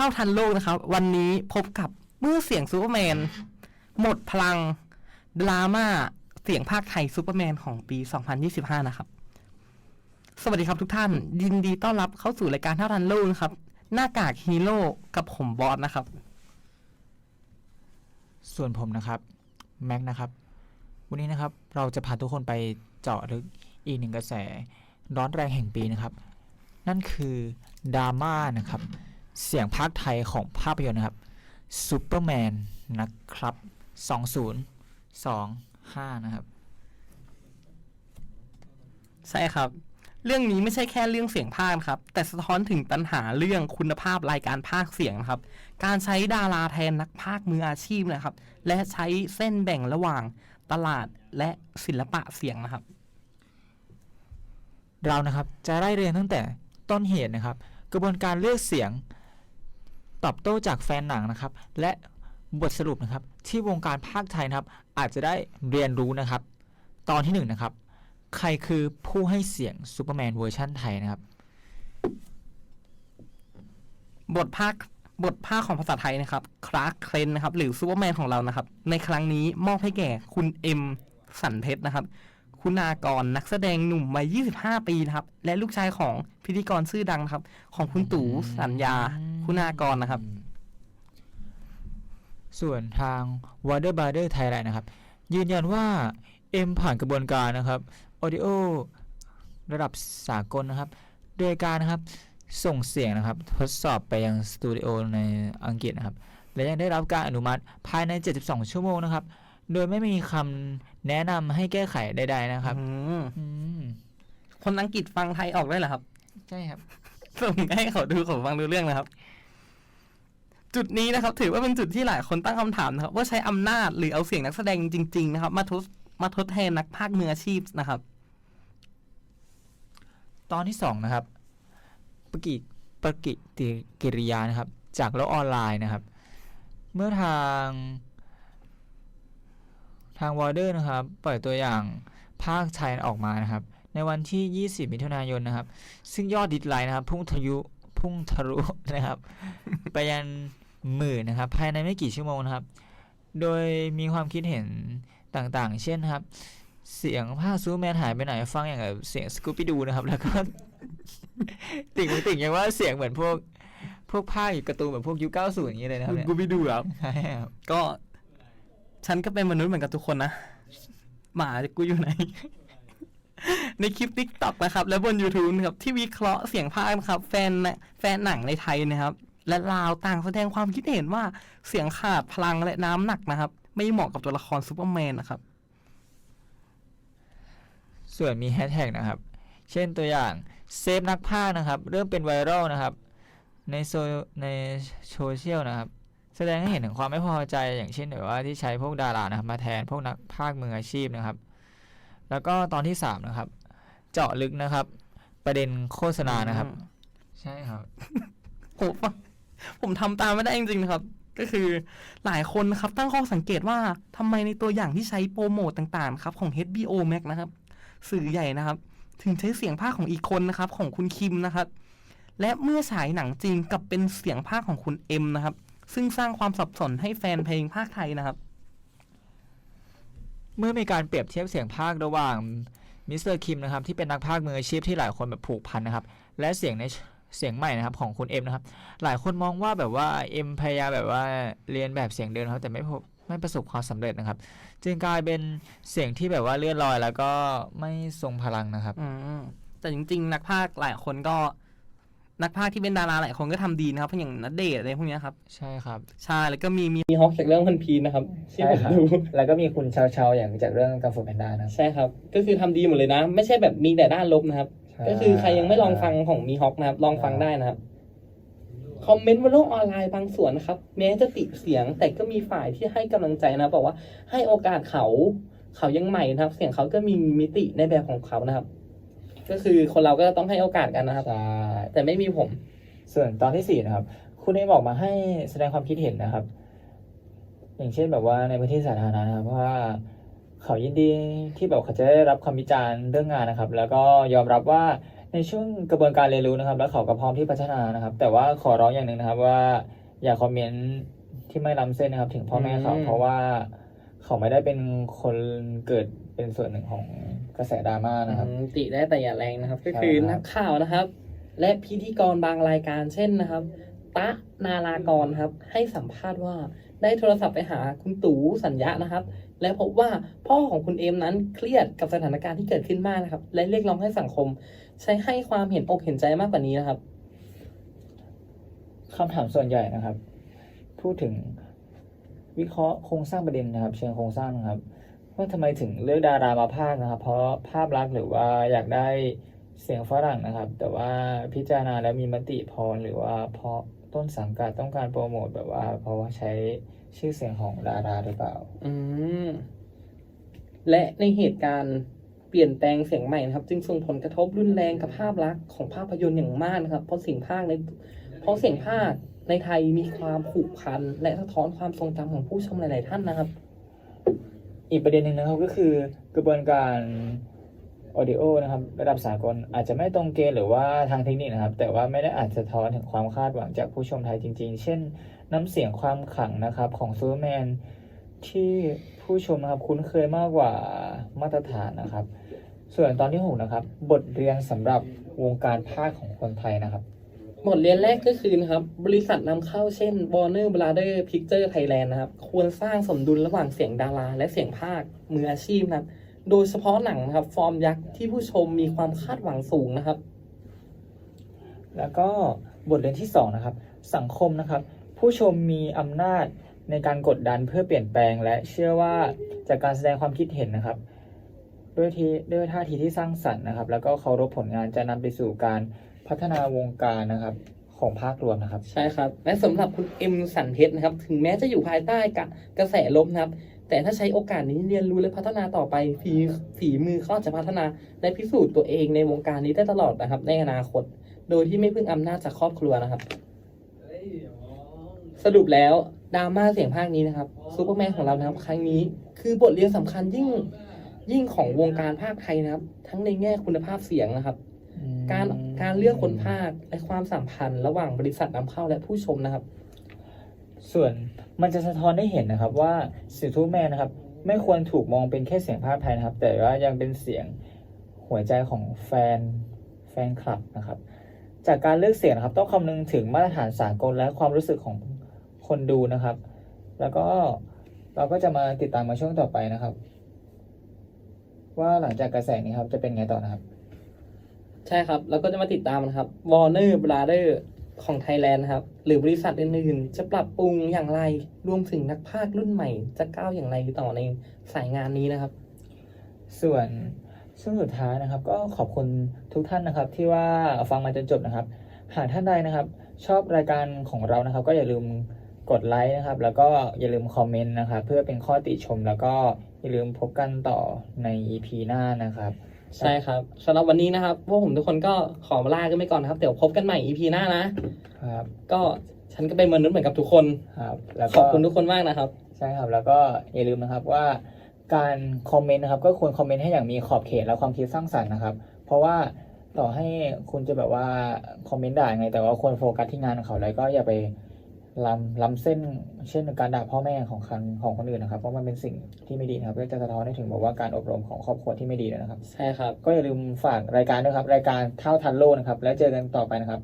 ท่าทันโลกนะครับ วันนี้พบกับเมื่อเสียงซูเปอร์แมน หมดพลังดราม่าเสียงภาคไทยซูเปอร์แมนของปี 2025 นะครับ สวัสดีครับทุกท่าน ยินดีต้อนรับเข้าสู่รายการเท่าทันโลกนะครับ หน้ากากฮีโร่กับผมบอสนะครับ ส่วนผมนะครับ แม็กนะครับ วันนี้นะครับเราจะพาทุกคนไปเจาะลึกอีกหนึ่งกระแสร้อนแรงแห่งปีนะครับ นั่นคือดราม่านะครับ เสียงภาคไทยของภาพยนตร์นะครับซูเปอร์แมนนะครับ 2025 นะครับ ใช่ครับ เรื่องนี้ไม่ใช่แค่เรื่องเสียงภาคนะครับ แต่สะท้อนถึงปัญหาเรื่องคุณภาพรายการภาคเสียงนะครับ การใช้ดาราแทนนักภาคมืออาชีพนะครับ และใช้เส้นแบ่งระหว่างตลาดและศิลปะเสียงนะครับ เรานะครับจะไล่เรียงตั้งแต่ต้นเหตุนะครับ กระบวนการเลือกเสียง ตอบโต้จากแฟนหนังนะครับ และบทสรุปนะครับ ที่วงการภาคไทยนะครับ อาจจะได้เรียนรู้นะครับ ตอนที่หนึ่งนะครับ ใครคือผู้ให้เสียงซูเปอร์แมนเวอร์ชั่นไทยนะครับ บทภาคบทภาคของภาษาไทยนะครับคลาร์กเคลนนะครับ หรือซูเปอร์แมนของเรานะครับ ในครั้งนี้มอบให้แก่คุณเอ็มสันเพชรนะครับ คุณากรนักแสดงหนุ่มวัย25 ปีนะครับ และลูกชายของพิธีกรชื่อดังนะครับ ของคุณตู่สัญญา คุณากรนะครับ ส่วนทาง w a t e r b r o t h e r Thailand นะครับ ยืนยันว่าเอ็มผ่านกระบวนการนะครับ Audio ระดับสากลนะครับ โดยการนะครับส่งเสียงนะครับ ทดสอบไปยังสตูดิโอในอังกฤษนะครับ และยังได้รับการอนุมัติภายใน 72 ชั่วโมงนะครับ โดยไม่มีคำแนะนำให้แก้ไขใดๆนะครับ อืมอืมคนอังกฤษฟังไทยออกได้เหรอครับ ใช่ครับ ส่งให้เขาดูเขาฟังดูเรื่องนะครับ จุดนี้นะครับ ถือว่าเป็นจุดที่หลายคนตั้งคำถามนะครับ ว่าใช้อำนาจหรือเอาเสียงนักแสดงจริง ๆ นะครับ มาทดมาทดแทนนักพากย์มืออาชีพนะครับ ตอนที่สองนะครับปกิปกิติกิริยานะครับ จากโลกออนไลน์นะครับ เมื่อทาง ทางวอร์เดอร์นะครับปล่อยตัวอย่างภาคไทยออกมานะครับ ในวันที่ 20 มิถุนายนนะครับ ซึ่งยอดดิสไลน์นะครับ พุ่งทะยุพุ่งทะลุนะครับ ไปยันหมื่นนะครับ ภายในไม่กี่ชั่วโมงนะครับ โดยมีความคิดเห็นต่างๆ เช่นนะครับ เสียงภาคซูเปอร์แมนหายไปไหนฟังอย่างแบบเสียงสกูปปี้ดูนะครับ แล้วก็ ติ่งไปติ่งอย่างว่าเสียงเหมือนพวก พวกภาคการ์ตูนแบบพวกยุค90อย่างนี้เลยนะครับเนี่ย กูไปดูครับ ใช่ครับ ก็ ฉันก็เป็นมนุษย์เหมือนกับทุกคนนะ หมากูอยู่ไหน ในคลิป t ิ k t o k นะครับ และบน YouTube นะครับ ที่วิเคราะห์เสียงภาคนะครับ แฟนนะแฟนหนังในไทยนะครับ และลาวต่างแสดงความคิดเห็นว่าเสียงขาดพลังและน้ำหนักนะครับ ไม่เหมาะกับตัวละครซูเปอร์แมนนะครับ ส่วนมีแฮชแท็กนะครับ เช่นตัวอย่างเซฟนักพานะครับ เริ่มเป็นไวรัลนะครับ ในโซในโซเชียลนะครับ แสดงให้เห็นถึงความไม่พอใจอย่างเช่นแบบว่าที่ใช้พวกดารานะครับมาแทนพวกนักพากย์มืออาชีพนะครับ แล้วก็ตอนที่ 3 นะครับ เจาะลึกนะครับ ประเด็นโฆษณานะครับอืมใช่ครับ ผมฟังผมทำตามไม่ได้จริงๆนะครับ ก็คือหลายคนนะครับตั้งข้อสังเกตว่าทำไมในตัวอย่างที่ใช้โปรโมตต่างๆครับของ HBO Max นะครับ สื่อใหญ่นะครับ ถึงใช้เสียงภาคของอีกคนนะครับ ของคุณคิมนะครับ และเมื่อฉายหนังจริงกลับเป็นเสียงภาคของคุณเอ็มนะครับ ซึ่งสร้างความสับสนให้แฟนเพลงภาคไทยนะครับ เมื่อมีการเปรียบเทียบเสียงภาคระหว่างมิสเตอร์คิมนะครับที่เป็นนักพากย์มืออาชีพที่หลายคนแบบผูกพันนะครับ และเสียงในเสียงใหม่นะครับของคุณเอ็มนะครับ หลายคนมองว่าแบบว่าเอ็มพยายามแบบว่าเรียนแบบเสียงเดิมครับแต่ไม่พบไม่ประสบความสำเร็จนะครับ จึงกลายเป็นเสียงที่แบบว่าเลื่อนลอยแล้วก็ไม่ทรงพลังนะครับอืแต่จริง ๆ นักพากหลายคนก็ นักพากย์ที่เป็นดาราหลายคนก็ทำดีนะครับเพราะอย่างนัดเดทอะไรพวกเนี้ยครับ ใช่ครับ ใช่ แล้วก็มีมีฮอกจากเรื่องพันพีนะครับที่ผมดูแล้วก็มีคุณเชาเชาอย่างจากเรื่องกังฟูแพนด้านะใช่ครับ ก็คือทำดีหมดเลยนะ ไม่ใช่แบบมีแต่ด้านลบนะครับ ก็คือใครยังไม่ลองฟังของมีฮอกนะครับ ลองฟังได้นะครับคอมเมนต์บนโลกออนไลน์บางส่วนนะครับ แม้จะติเสียงแต่ก็มีฝ่ายที่ให้กำลังใจนะบอกว่าให้โอกาสเขา เขายังใหม่นะครับ เสียงเขาก็มีมิติในแบบของเขานะครับ ก็คือคนเราก็ต้องให้โอกาสกันนะครับ ใช่แต่ไม่มีผม ส่วนตอนที่สี่นะครับ คุณเอ็มออกมาให้แสดงความคิดเห็นนะครับ อย่างเช่นแบบว่าในพื้นที่สาธารณะนะครับว่าเขายินดีที่แบบเขาจะได้รับคำวิจารณ์เรื่องงานนะครับ แล้วก็ยอมรับว่าในช่วงกระบวนการเรียนรู้นะครับ แล้วเขาก็พร้อมที่พัฒนานะครับ แต่ว่าขอร้องอย่างหนึ่งนะครับว่าอย่าคอมเมนต์ที่ไม่ล้ำเส้นนะครับ ถึงพ่อแม่เขาอืม เพราะว่า เขาไม่ได้เป็นคนเกิดเป็นส่วนหนึ่งของกระแสดราม่านะครับ อืมติได้แต่อย่าแรงนะครับ ก็ใช่คือครับ นักข่าวนะครับ และพิธีกรบางรายการเช่นนะครับ ตะนารากรครับ ให้สัมภาษณ์ว่าได้โทรศัพท์ไปหาคุณตู่สัญญานะครับ และพบว่าพ่อของคุณเอมนั้นเครียดกับสถานการณ์ที่เกิดขึ้นมากนะครับ และเรียกร้องให้สังคม ใช้ให้ความเห็นอกเห็นใจมากกว่านี้นะครับ คำถามส่วนใหญ่นะครับ พูดถึง วิเคราะห์โครงสร้างประเด็นนะครับ เชิงโครงสร้างนะครับว่าทำไมถึงเลือกดารามาพากนะครับ เพราะภาพลักษณ์หรือว่าอยากได้เสียงฝรั่งนะครับ แต่ว่าพิจารณาแล้วมีมติพรหรือว่าเพราะต้นสังกัดต้องการโปรโมทแบบว่า เพราะว่าใช้ชื่อเสียงของดาราหรือเปล่า อืมและในเหตุการณ์เปลี่ยนแปลงเสียงใหม่นะครับ จึงส่งผลกระทบรุนแรงกับภาพลักษณ์ของภาพยนตร์อย่างมากนะครับ เพราะเสียงภาคใน เพราะเสียงภาคในไทยมีความผูกพัน และสะท้อนความทรงจำของผู้ชมหลาย ๆ ท่านนะครับ อีกประเด็นหนึ่งนะครับก็คือกระบวนการ audio นะครับระดับสากลอาจจะไม่ตรงเกณฑ์หรือว่าทางเทคนิคนะครับ แต่ว่าไม่ได้อาจสะท้อนถึงความคาดหวังจากผู้ชมไทยจริง ๆ เช่น น้ำเสียงความขลังนะครับของซูเปอร์แมนที่ผู้ชมนะครับคุ้นเคยมากกว่ามาตรฐานนะครับ ส่วนตอนที่หกนะครับ บทเรียนสำหรับวงการภาคของคนไทยนะครับ บทเรียนแรกก็คือนะครับ บริษัทนำเข้าเช่น Warner Brother Picture Thailand นะครับ ควรสร้างสมดุลระหว่างเสียงดารา และเสียงภาคมืออาชีพนะครับ โดยเฉพาะหนังนะครับ ฟอร์มยักษ์ที่ผู้ชมมีความคาดหวังสูงนะครับ แล้วก็บทเรียนที่สองนะครับ สังคมนะครับ ผู้ชมมีอำนาจในการกดดันเพื่อเปลี่ยนแปลง และเชื่อว่าจากการแสดงความคิดเห็นนะครับ ด้วยทีด้วยท่าทีที่สร้างสรรค์นะครับ แล้วก็เคารพผลงานจะนำไปสู่การ พัฒนาวงการนะครับของภาครวมนะครับ ใช่ครับ และสำหรับคุณเอ็มสันเพชรนะครับ ถึงแม้จะอยู่ภายใต้กะกระแสลมนะครับ แต่ถ้าใช้โอกาสนี้เรียนรู้และพัฒนาต่อไปฝีฝีมือเขาจะพัฒนาและพิสูจน์ตัวเองในวงการนี้ได้ตลอดนะครับ ในอนาคต โดยที่ไม่พึ่งอำนาจจากครอบครัวนะครับ สรุปแล้วดราม่าเสียงภาคนี้นะครับซูเปอร์แมนของเรานะครับ ครั้งนี้ คือบทเรียนสำคัญยิ่งยิ่งของวงการภาคไทยนะครับ ทั้งในแง่คุณภาพเสียงนะครับ การการเลือกคนภาคและความสัมพันธ์ระหว่างบริษัทนำเข้าและผู้ชมนะครับ ส่วนมันจะสะท้อนให้เห็นนะครับว่าสื่อทูตแมนนะครับ ไม่ควรถูกมองเป็นแค่เสียงภาคไทยนะครับ แต่ว่ายังเป็นเสียงหัวใจของแฟนแฟนคลับนะครับ จากการเลือกเสียงนะครับ ต้องคำนึงถึงมาตรฐานสากลและความรู้สึกของคนดูนะครับ แล้วก็เราก็จะมาติดตามมาช่วงต่อไปนะครับ ว่าหลังจากกระแสนี้ครับจะเป็นไงต่อนะครับ ใช่ครับ แล้วก็จะมาติดตามนะครับ Warner Brother ของไทยแลนด์ครับ หรือบริษัทอื่นๆ จะปรับปรุงอย่างไร รวมถึงนักภาครุ่นใหม่ จะก้าวอย่างไรต่อในสายงานนี้นะครับ ส่วนช่วงสุดท้ายนะครับ ก็ขอบคุณทุกท่านนะครับ ที่ว่าฟังมาจนจบนะครับ หากท่านใดนะครับ ชอบรายการของเรานะครับ ก็อย่าลืมกดไลค์นะครับ แล้วก็อย่าลืมคอมเมนต์นะครับ เพื่อเป็นข้อติชมแล้วก็อย่าลืมพบกันต่อใน EP หน้านะครับ ใช่ครับสำหรับวันนี้นะครับพวกผมทุกคนก็ขอลากันไปก่อนนะครับ เดี๋ยวพบกันใหม่ EP หน้านะ ครับก็ฉันก็เป็นมนุษย์เหมือนกับทุกคน ครับ แล้วขก็อบคุณทุกคนมากนะครับ ใช่ครับ แล้วก็อย่าลืมนะครับว่าการคอมเมนต์นะครับก็ควรคอมเมนต์ให้อย่างมีขอบเขตและความคิดสร้างสรรค์นะครับ เพราะว่าต่อให้คุณจะแบบว่าคอมเมนต์ด่าไง แต่ว่าควรโฟกัสที่งานของเขาแล้วก็อย่าไป ล้ำล้ำเส้น เช่นการด่าพ่อแม่ของคันของคนอื่นนะครับเพราะมันเป็นสิ่งที่ไม่ดีนะครับก็จะสะท้อนให้ถึงบอกว่าการอบรมของครอบครัวที่ไม่ดีนะครับ ใช่ครับ ก็อย่าลืมฝากรายการด้วยครับ รายการเท่าทันโลกนะครับ แล้วเจอกันต่อไปนะครับ